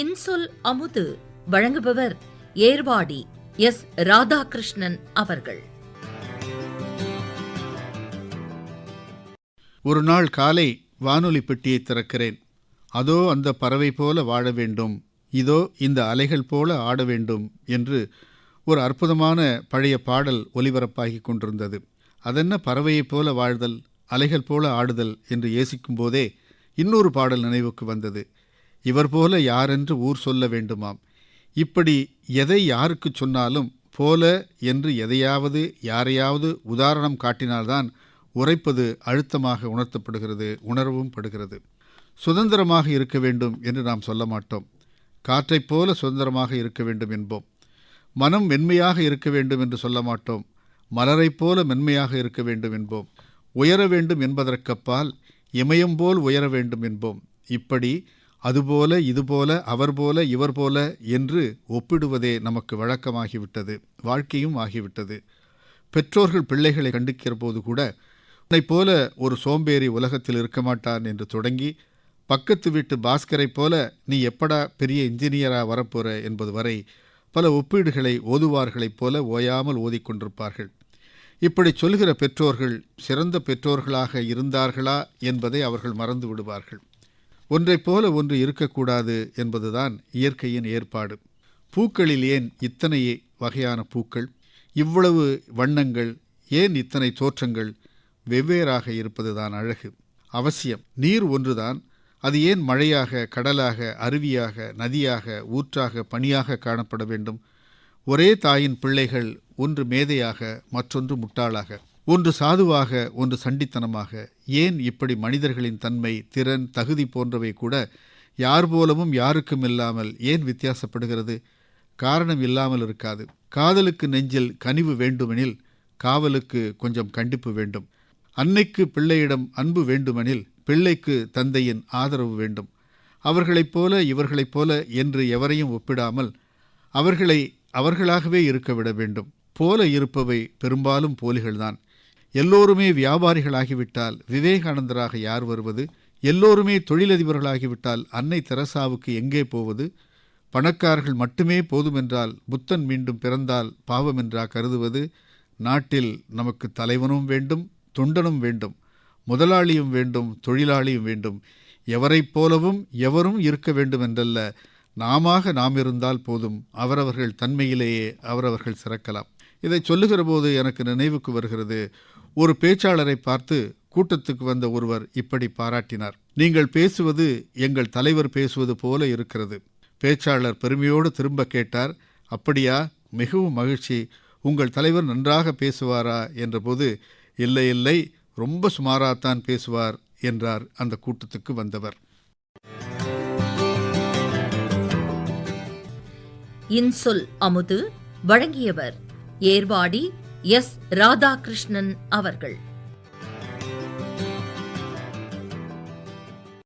இன்சொல் அமுது வழங்குபவர் ஏர்வாடி எஸ் ராதாகிருஷ்ணன் அவர்கள். ஒரு நாள் காலை வானொலி பெட்டியை திறக்கிறேன். அதோ அந்த பறவை போல வாழ வேண்டும். இதோ இந்த அலைகள் போல ஆட வேண்டும் என்று ஒரு அற்புதமான பழைய பாடல் ஒலிபரப்பாகி கொண்டிருந்தது. அதென்ன பறவையைப் போல வாழ்தல் அலைகள் போல ஆடுதல் என்று யோசிக்கும் போதே இன்னொரு பாடல் நினைவுக்கு வந்தது. இவர் போல யாரென்று ஊர் சொல்ல வேண்டுமாம். இப்படி எதை யாருக்கு சொன்னாலும் போல என்று எதையாவது யாரையாவது உதாரணம் காட்டினால்தான் உரைப்பது அழுத்தமாக உணர்த்தப்படுகிறது உணரவும் படுகிறது. சுதந்திரமாக இருக்க வேண்டும் என்று நாம் சொல்ல மாட்டோம். காற்றைப் போல சுதந்திரமாக இருக்க வேண்டும் என்போம். மனம் மென்மையாக இருக்க வேண்டும் என்று சொல்ல மாட்டோம். மலரைப் போல மென்மையாக இருக்க வேண்டும் என்போம். உயர வேண்டும் என்பதற்கப்பால் இமயம் போல் உயர வேண்டும் என்போம். இப்படி அதுபோல இதுபோல அவர் போல இவர் போல என்று ஒப்பிடுவதே நமக்கு வழக்கமாகிவிட்டது வாழ்க்கையும் ஆகிவிட்டது. பெற்றோர்கள் பிள்ளைகளை கண்டிக்கிற போது கூட உன்னைப் போல ஒரு சோம்பேறி உலகத்தில் இருக்க மாட்டான் என்று தொடங்கி பக்கத்து வீட்டு பாஸ்கரைப் போல நீ எப்படா பெரிய இன்ஜினியரா வரப்போற என்பது வரை பல ஒப்பீடுகளை ஓதுவார்களைப் போல ஓயாமல் ஓதிக்கொண்டிருப்பார்கள் இப்படி சொல்கிற பெற்றோர்கள் சிறந்த பெற்றோர்களாக இருந்தார்களா என்பதை அவர்கள் மறந்து விடுவார்கள். ஒன்றைப் போல ஒன்று இருக்கக்கூடாது என்பதுதான் இயற்கையின் ஏற்பாடு. பூக்களில் ஏன் இத்தனை வகையான பூக்கள்? இவ்வளவு வண்ணங்கள் ஏன் இத்தனை தோற்றங்கள்? வெவ்வேறாக இருப்பதுதான் அழகு. அவசியம் நீர் ஒன்றுதான். அது ஏன் மழையாக கடலாக அருவியாக நதியாக ஊற்றாக பனியாக காணப்பட வேண்டும்? ஒரே தாயின் பிள்ளைகள் ஒன்று மேதையாக மற்றொன்று முட்டாளாக. ஒன்று சாதுவாக ஒன்று சண்டித்தனமாக. ஏன் இப்படி மனிதர்களின் தன்மை திறன் தகுதி போன்றவை கூட யார் போலவும் யாருக்கும் இல்லாமல் ஏன் வித்தியாசப்படுகிறது? காரணம் இல்லாமல் இருக்காது. காதலுக்கு நெஞ்சில் கனிவு வேண்டுமெனில் காவலுக்கு கொஞ்சம் கண்டிப்பு வேண்டும். அன்னைக்கு பிள்ளையிடம் அன்பு வேண்டுமெனில் பிள்ளைக்கு தந்தையின் ஆதரவு வேண்டும். அவர்களைப் போல இவர்களைப் போல என்று எவரையும் ஒப்பிடாமல் அவர்களை அவர்களாகவே இருக்க விட வேண்டும். போல இருப்பவை பெரும்பாலும் போலிகள்தான். எல்லோருமே வியாபாரிகளாகிவிட்டால் விவேகானந்தராக யார் வருவது? எல்லோருமே தொழிலதிபர்களாகிவிட்டால் அன்னை தெரசாவுக்கு எங்கே போவது? பணக்காரர்கள் மட்டுமே போதுமென்றால் புத்தன் மீண்டும் பிறந்தால் பாவமென்றா கருதுவது? நாட்டில் நமக்கு தலைவனும் வேண்டும் தொண்டனும் வேண்டும் முதலாளியும் வேண்டும் தொழிலாளியும் வேண்டும். எவரைப் போலவும் எவரும் இருக்க வேண்டுமென்றல்ல. நாமாக நாம் இருந்தால் போதும் அவரவர்கள் தன்மையிலேயே அவரவர்கள் சிறக்கலாம். இதை சொல்லுகிற போது எனக்கு நினைவுக்கு வருகிறது ஒரு பேச்சாளரை பார்த்து கூட்டத்துக்கு வந்த ஒருவர் இப்படி பாராட்டினார். நீங்கள் பேசுவது எங்கள் தலைவர் பேசுவது போல இருக்கிறது. பேச்சாளர் பெருமையோடு திரும்ப கேட்டார். அப்படியா? மிகவும் மகிழ்ச்சி. உங்கள் தலைவர் நன்றாக பேசுவாரா? என்றபோது இல்லை இல்லை. ரொம்ப சுமாராத்தான் பேசுவார் என்றார் அந்த கூட்டத்துக்கு வந்தவர். இன்சொல் அமுது வழங்கியவர் ஏர்வாடி எஸ். ராதாகிருஷ்ணன் அவர்கள்.